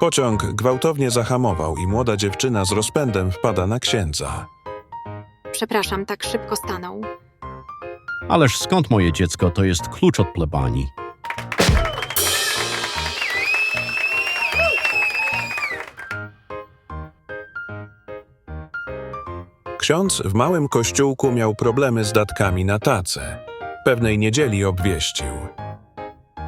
Pociąg gwałtownie zahamował i młoda dziewczyna z rozpędem wpada na księdza. Przepraszam, tak szybko stanął. Ależ skąd moje dziecko, to jest klucz od plebanii. Ksiądz w małym kościółku miał problemy z datkami na tacę. Pewnej niedzieli obwieścił.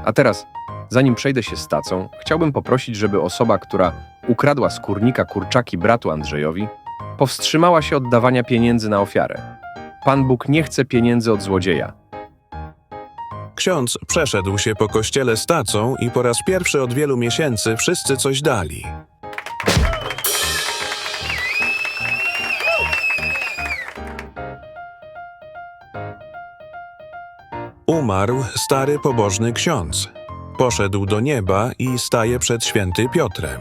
A teraz, zanim przejdę się z tacą, chciałbym poprosić, żeby osoba, która ukradła z kurnika kurczaki bratu Andrzejowi, powstrzymała się od dawania pieniędzy na ofiarę. Pan Bóg nie chce pieniędzy od złodzieja. Ksiądz przeszedł się po kościele z tacą i po raz pierwszy od wielu miesięcy wszyscy coś dali. Umarł stary pobożny ksiądz. Poszedł do nieba i staje przed święty Piotrem.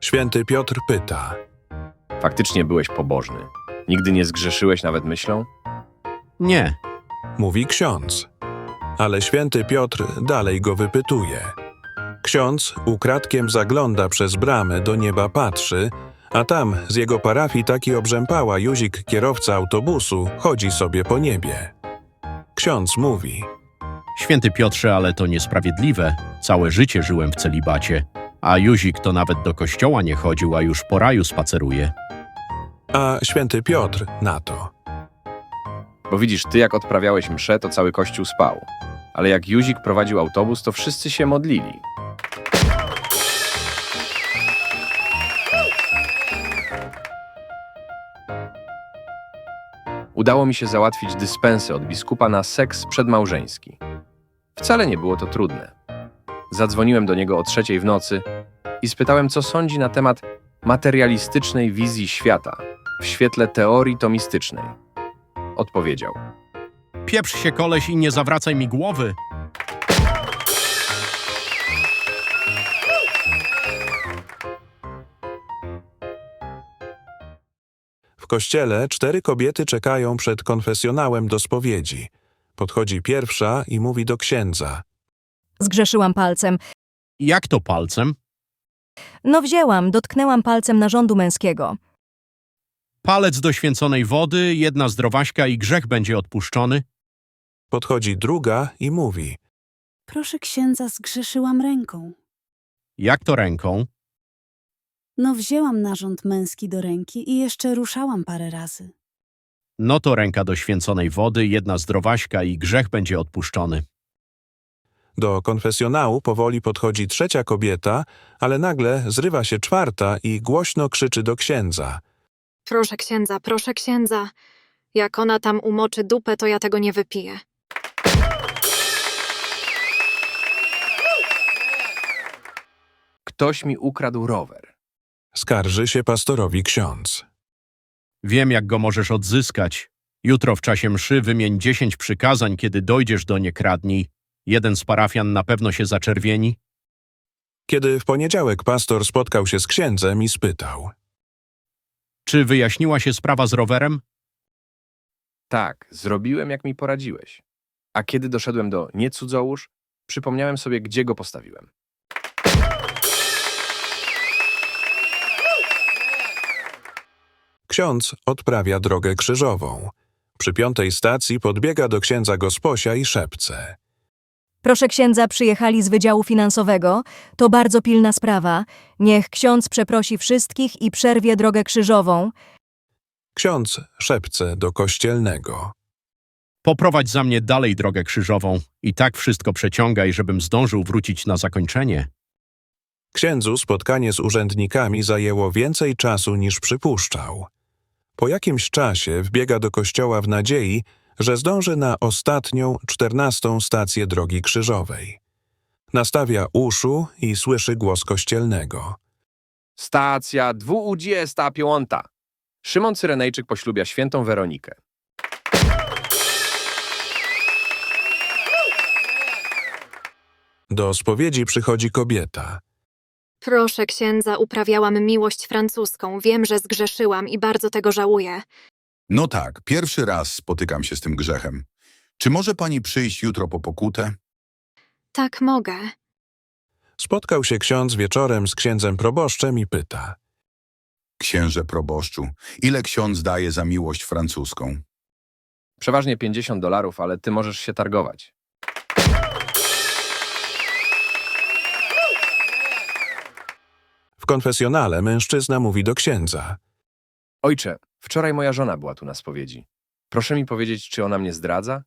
Święty Piotr pyta. Faktycznie byłeś pobożny. Nigdy nie zgrzeszyłeś nawet myślą? Nie, mówi ksiądz. Ale święty Piotr dalej go wypytuje. Ksiądz ukradkiem zagląda przez bramę, do nieba patrzy, a tam z jego parafii taki obrzępała Juzik, kierowca autobusu, chodzi sobie po niebie. Ksiądz mówi, święty Piotrze, ale to niesprawiedliwe. Całe życie żyłem w celibacie. A Juzik to nawet do kościoła nie chodził, a już po raju spaceruje. a święty Piotr na to. Bo widzisz, ty jak odprawiałeś mszę, to cały kościół spał. Ale jak Juzik prowadził autobus, to wszyscy się modlili. Udało mi się załatwić dyspensę od biskupa na seks przedmałżeński. Wcale nie było to trudne. Zadzwoniłem do niego o trzeciej w nocy i spytałem, co sądzi na temat materialistycznej wizji świata w świetle teorii tomistycznej. Odpowiedział. Pieprz się koleś i nie zawracaj mi głowy. W kościele cztery kobiety czekają przed konfesjonałem do spowiedzi. Podchodzi pierwsza i mówi do księdza. Zgrzeszyłam palcem. Jak to palcem? No wzięłam, dotknęłam palcem narządu męskiego. Palec do święconej wody, jedna zdrowaśka i grzech będzie odpuszczony. Podchodzi druga i mówi. Proszę księdza, zgrzeszyłam ręką. Jak to ręką? No wzięłam narząd męski do ręki i jeszcze ruszałam parę razy. No to ręka do święconej wody, jedna zdrowaśka i grzech będzie odpuszczony. Do konfesjonału powoli podchodzi trzecia kobieta, ale nagle zrywa się czwarta i głośno krzyczy do księdza. Proszę księdza, proszę księdza. Jak ona tam umoczy dupę, to ja tego nie wypiję. Ktoś mi ukradł rower. Skarży się pastorowi ksiądz. Wiem, jak go możesz odzyskać. Jutro w czasie mszy wymień dziesięć przykazań, kiedy dojdziesz do nie kradnij. Jeden z parafian na pewno się zaczerwieni. Kiedy w poniedziałek pastor spotkał się z księdzem i spytał. Czy wyjaśniła się sprawa z rowerem? Tak, zrobiłem jak mi poradziłeś. A kiedy doszedłem do nie cudzołóż, przypomniałem sobie, gdzie go postawiłem. Ksiądz odprawia drogę krzyżową. Przy piątej stacji podbiega do księdza gosposia i szepce. Proszę księdza, przyjechali z Wydziału Finansowego. To bardzo pilna sprawa. Niech ksiądz przeprosi wszystkich i przerwie drogę krzyżową. Ksiądz szepce do kościelnego. Poprowadź za mnie dalej drogę krzyżową i tak wszystko przeciągaj, żebym zdążył wrócić na zakończenie. Księdzu spotkanie z urzędnikami zajęło więcej czasu niż przypuszczał. Po jakimś czasie wbiega do kościoła w nadziei, że zdąży na ostatnią, czternastą stację drogi krzyżowej. Nastawia uszu i słyszy głos kościelnego. Stacja dwudziesta piąta. Szymon Cyrenejczyk poślubia świętą Weronikę. Do spowiedzi przychodzi kobieta. Proszę księdza, uprawiałam miłość francuską. Wiem, że zgrzeszyłam i bardzo tego żałuję. No tak, pierwszy raz spotykam się z tym grzechem. Czy może pani przyjść jutro po pokutę? Tak mogę. Spotkał się ksiądz wieczorem z księdzem proboszczem i pyta. Księże proboszczu, ile ksiądz daje za miłość francuską? Przeważnie 50 dolarów, ale ty możesz się targować. W konfesjonale mężczyzna mówi do księdza. Ojcze, wczoraj moja żona była tu na spowiedzi. Proszę mi powiedzieć, czy ona mnie zdradza?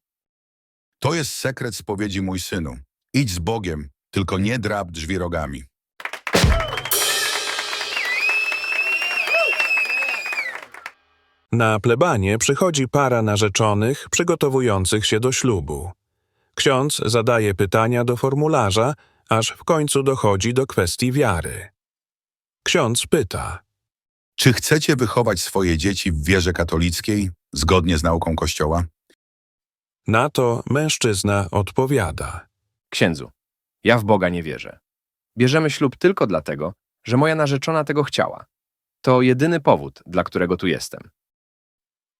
To jest sekret spowiedzi mój synu. Idź z Bogiem, tylko nie drap drzwi rogami. Na plebanie przychodzi para narzeczonych przygotowujących się do ślubu. Ksiądz zadaje pytania do formularza, aż w końcu dochodzi do kwestii wiary. Ksiądz pyta. Czy chcecie wychować swoje dzieci w wierze katolickiej, zgodnie z nauką Kościoła? Na to mężczyzna odpowiada. Księdzu, ja w Boga nie wierzę. Bierzemy ślub tylko dlatego, że moja narzeczona tego chciała. To jedyny powód, dla którego tu jestem.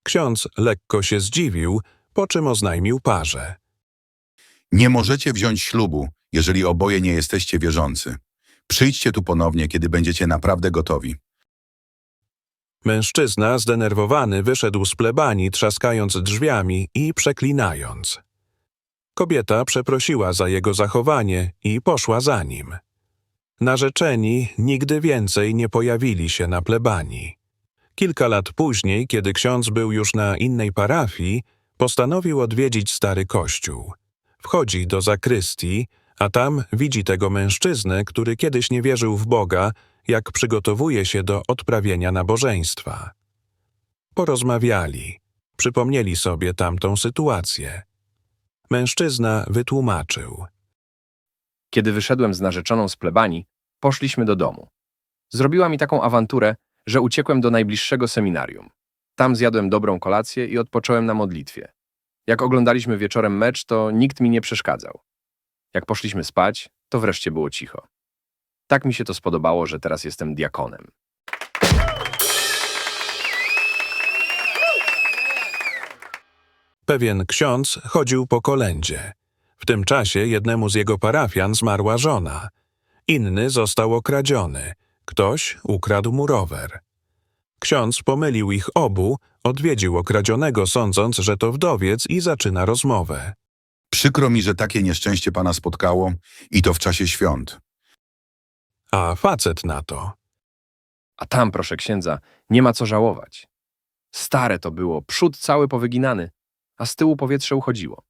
Ksiądz lekko się zdziwił, po czym oznajmił parze. Nie możecie wziąć ślubu, jeżeli oboje nie jesteście wierzący. Przyjdźcie tu ponownie, kiedy będziecie naprawdę gotowi. Mężczyzna zdenerwowany wyszedł z plebanii, trzaskając drzwiami i przeklinając. Kobieta przeprosiła za jego zachowanie i poszła za nim. Narzeczeni nigdy więcej nie pojawili się na plebanii. Kilka lat później, kiedy ksiądz był już na innej parafii, postanowił odwiedzić stary kościół. Wchodzi do zakrystii, a tam widzi tego mężczyznę, który kiedyś nie wierzył w Boga, jak przygotowuje się do odprawienia nabożeństwa. Porozmawiali, przypomnieli sobie tamtą sytuację. Mężczyzna wytłumaczył. Kiedy wyszedłem z narzeczoną z plebanii, poszliśmy do domu. Zrobiła mi taką awanturę, że uciekłem do najbliższego seminarium. Tam zjadłem dobrą kolację i odpocząłem na modlitwie. Jak oglądaliśmy wieczorem mecz, to nikt mi nie przeszkadzał. Jak poszliśmy spać, to wreszcie było cicho. Tak mi się to spodobało, że teraz jestem diakonem. Pewien ksiądz chodził po kolędzie. W tym czasie jednemu z jego parafian zmarła żona. Inny został okradziony. Ktoś ukradł mu rower. Ksiądz pomylił ich obu, odwiedził okradzionego, sądząc, że to wdowiec i zaczyna rozmowę. Przykro mi, że takie nieszczęście pana spotkało i to w czasie świąt. A facet na to. A tam, proszę księdza, nie ma co żałować. Stare to było, przód cały powyginany, a z tyłu powietrze uchodziło.